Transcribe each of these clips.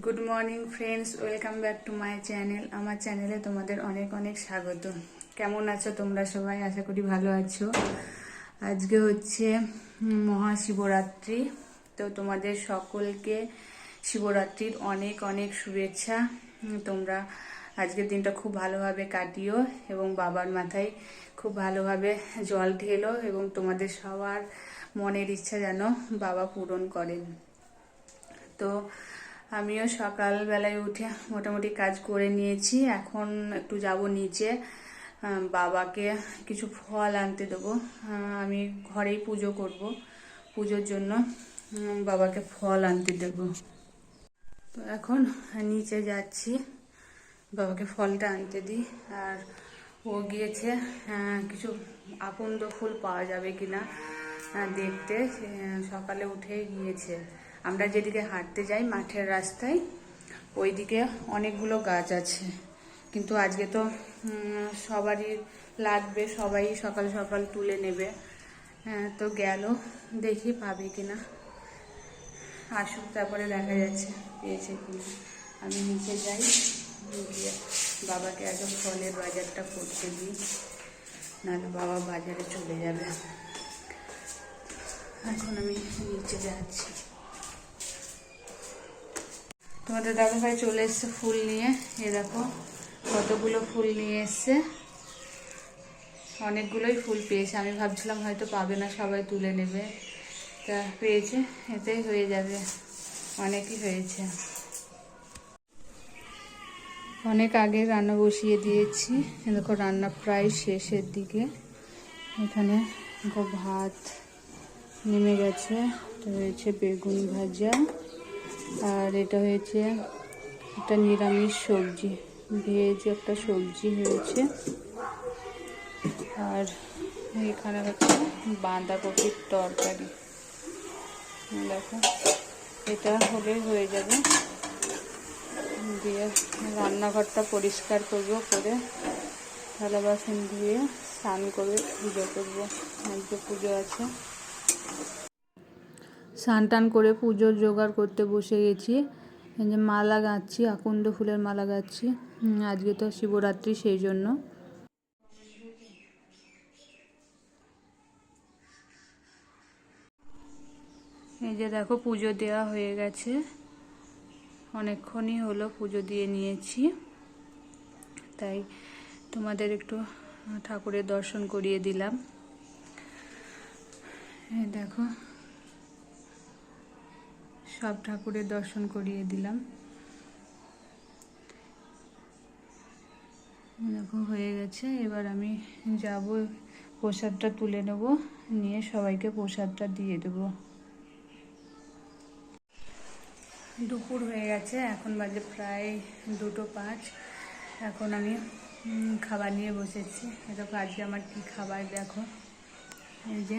Good morning friends welcome back to my channel আমার চ্যানেলে তোমাদের অনেক অনেক স্বাগত। কেমন আছো তোমরা সবাই? আশা করি ভালো আছো। আজকে হচ্ছে মহাশিবরাত্রি। তো তোমাদের সকলকে শিবরাত্রির অনেক অনেক শুভেচ্ছা। তোমরা আজকের দিনটা খুব ভালোভাবে কাটিও এবং বাবার মাথায় খুব ভালোভাবে জল ঢেলো এবং তোমাদের সবার মনের ইচ্ছা যেন বাবা পূরণ করেন। তো আমিও সকালবেলায় উঠে মোটামুটি কাজ করে নিয়েছি। এখন একটু যাব নিচে। বাবাকে কিছু ফল আনতে দেবো। আমি ঘরেই পুজো করব পুজোর জন্য। বাবাকে ফল আনতে দেবো। তো এখন নিচে যাচ্ছি। বাবাকে ফলটা আনতে দিই। আর ও গিয়েছে কিছু আকন্দ ফুল পাওয়া যাবে কিনা দেখতে। সকালে উঠে গিয়েছে। আমরা যেদিকে হাঁটতে যাই মাঠের রাস্তায় ওইদিকে অনেকগুলো গাছ আছে। কিন্তু আজকে তো সবারই লাগবে সবাই সকাল সকাল তুলে নেবে। হ্যাঁ, তো গেল দেখি পাবে কিনা। আসুক তারপরে দেখা যাচ্ছে পেয়েছে কিনা। আমি নিচে যাই গিয়ে বাবাকে আগে ফলের বাজারটা করতে দিই। নাহলে বাবা বাজারে চলে যাবে। এখন আমি নিচে যাচ্ছি। তোমাদের দাদা ভাই চলে এসছে ফুল নিয়ে। এ দেখো, কতগুলো ফুল নিয়ে এসছে। অনেকগুলোই ফুল পেয়েছে। আমি ভাবছিলাম হয়তো পাবে না, সবাই তুলে নেবে। তা পেয়েছে, এতেই হয়ে যাবে। অনেকই হয়েছে। অনেক আগে রান্না বসিয়ে দিয়েছি। দেখো, রান্না প্রায় শেষের দিকে। এখানে ভাত নেমে গেছে। হয়েছে বেগুন ভাজা। আর এটা হয়েছে একটা নিরামিষ সবজি, ভেজ একটা সবজি হয়েছে। আর এখানে হচ্ছে বাঁধাকপির তরকারি। দেখো, এটা হলে হয়ে যাবে। দিয়ে রান্নাঘরটা পরিষ্কার করব, করে থালা বাসন ধুয়ে স্নান করে পুজো করব। আজকে পুজো আছে। স্নান টান করে পুজোর জোগাড় করতে বসে গেছি। এই যে মালা গাঁচ্ছি, আকন্দ ফুলের মালা গাঁচ্ছি। আজকে তো শিবরাত্রি সেই জন্য। এই যে দেখো পুজো দেওয়া হয়ে গেছে। অনেকক্ষণই হলো পুজো দিয়ে নিয়েছি। তাই তোমাদের একটু ঠাকুরের দর্শন করিয়ে দিলাম। এই দেখো। সব ঠাকুরের দর্শন করিয়ে দিলাম। দেখো, হয়ে গেছে। এবার আমি যাব, প্রসাদটা তুলে নেব। নিয়ে সবাইকে প্রসাদটা দিয়ে দেবো। দুপুর হয়ে গেছে। এখন বাজে প্রায় দুটো পাঁচ। এখন আমি খাবার নিয়ে বসেছি। দেখো, আজকে আমার কি খাবার, দেখো। এই যে,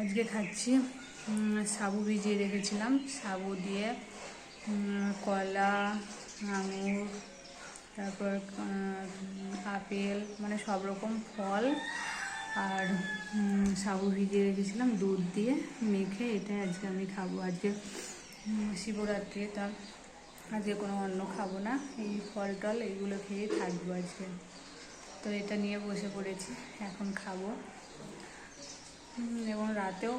আজকে খাচ্ছি সাবু ভিজিয়ে রেখেছিলাম। সাবু দিয়ে কলা, আঙুর, তারপর আপেল মানে সব রকম ফল আর সাবু ভিজিয়ে রেখেছিলাম। দুধ দিয়ে মেখে এটাই আজকে আমি খাব। আজকে শিবরাত্রি তা আজকে কোনো অন্য খাব না। এই ফল টল এইগুলো খেয়েই থাকব আজকে। তো এটা নিয়ে বসে পড়েছি। এখন খাব। এবং রাতেও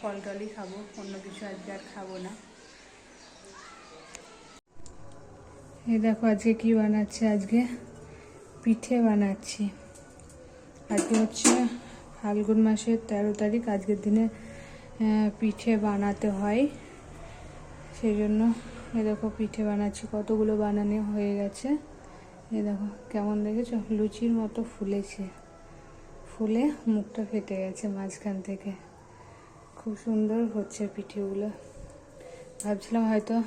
ফল টলই খাব, অন্য কিছু আজকে আর খাব না। এ দেখো আজকে কি বানাচ্ছি? আজকে পিঠে বানাচ্ছি। আজকে হচ্ছে ফাল্গুন মাসের তেরো তারিখ, আজকের দিনে পিঠে বানাতে হয়। সেই জন্য এ দেখো পিঠে বানাচ্ছি, কতগুলো বানানো হয়ে গেছে। এ দেখো কেমন দেখেছ? লুচির মতো ফুলেছে। ফুলে মুখটা ফেটে গেছে মাঝখান থেকে। খুব সুন্দর হচ্ছে পিঠেগুলো। ভাবছিলাম হয়তো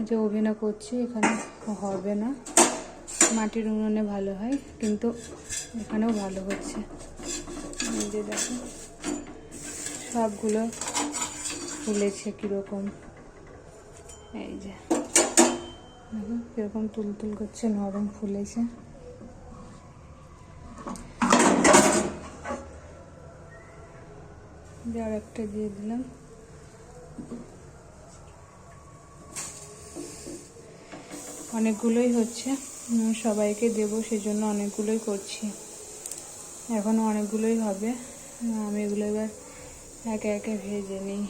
যে ওভেনে করছি, এখানে হবে না। মাটির উনুনে ভালো হয়, কিন্তু এখানেও ভালো হচ্ছে। যে দেখো, সবগুলো ফুলেছে কীরকম। এই যে, দেখো, কীরকম তুলতুল করছে, নরম ফুলেছে। দিয়ে আর একটা দিয়ে দিলাম। অনেকগুলোই হচ্ছে। সবাইকে দেব, সেজন্য অনেকগুলোই করছি। এখনও অনেকগুলোই হবে। আমি এগুলো এবার একে একে ভেজে নিই।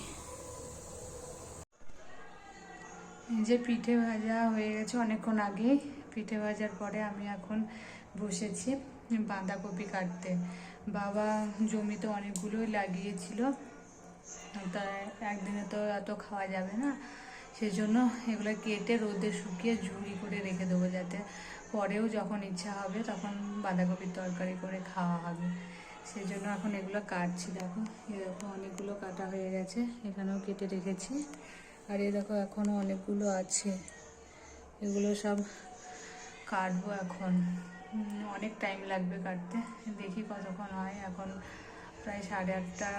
যে পিঠে ভাজা হয়ে গেছে অনেকক্ষণ আগে পিঠে ভাজার পরে আমি এখন বসেছি বাঁধাকপি কাটতে। বাবা জমিতে অনেকগুলোই লাগিয়েছিল। তা একদিনে তো এত খাওয়া যাবে না। সেজন্য এগুলো কেটে রোদে শুকিয়ে ঝুড়ি করে রেখে দেবো যাতে পরেও যখন ইচ্ছা হবে তখন বাঁধাকপির তরকারি করে খাওয়া হবে। সেই জন্য এখন এগুলো কাটছি। দেখো দেখো অনেকগুলো কাটা হয়ে গেছে। এখানেও কেটে রেখেছি। আর এই দেখো এখনও অনেকগুলো আছে। এগুলো সব কাটবো এখন। অনেক টাইম লাগবে কাটতে। দেখি কতক্ষণ হয়। এখন প্রায় সাড়ে আটটা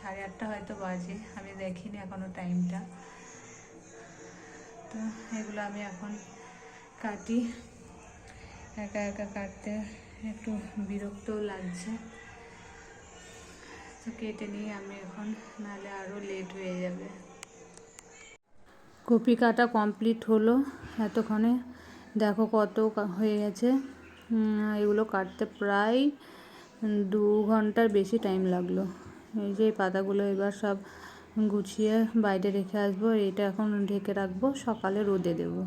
সাড়ে আটটা হয়তো বাজে। আমি দেখিনি এখনও টাইমটা তো এগুলো আমি এখন কাটি। একা একা কাটতে একটু বিরক্তও লাগছে। তো কেটে নিয়ে আমি এখন, নাহলে আরও লেট হয়ে যাবে। কপি কাটা কমপ্লিট হলো এতক্ষণে। দেখো কত হয়ে গেছে। এগুলো কাটতে প্রায় দু ঘণ্টার বেশি টাইম লাগল। এই যে পাতাগুলো এবার সব গুছিয়ে বাইরে রেখে আসব। এটা এখন ঢেকে রাখব। সকালে রোদে দেবো।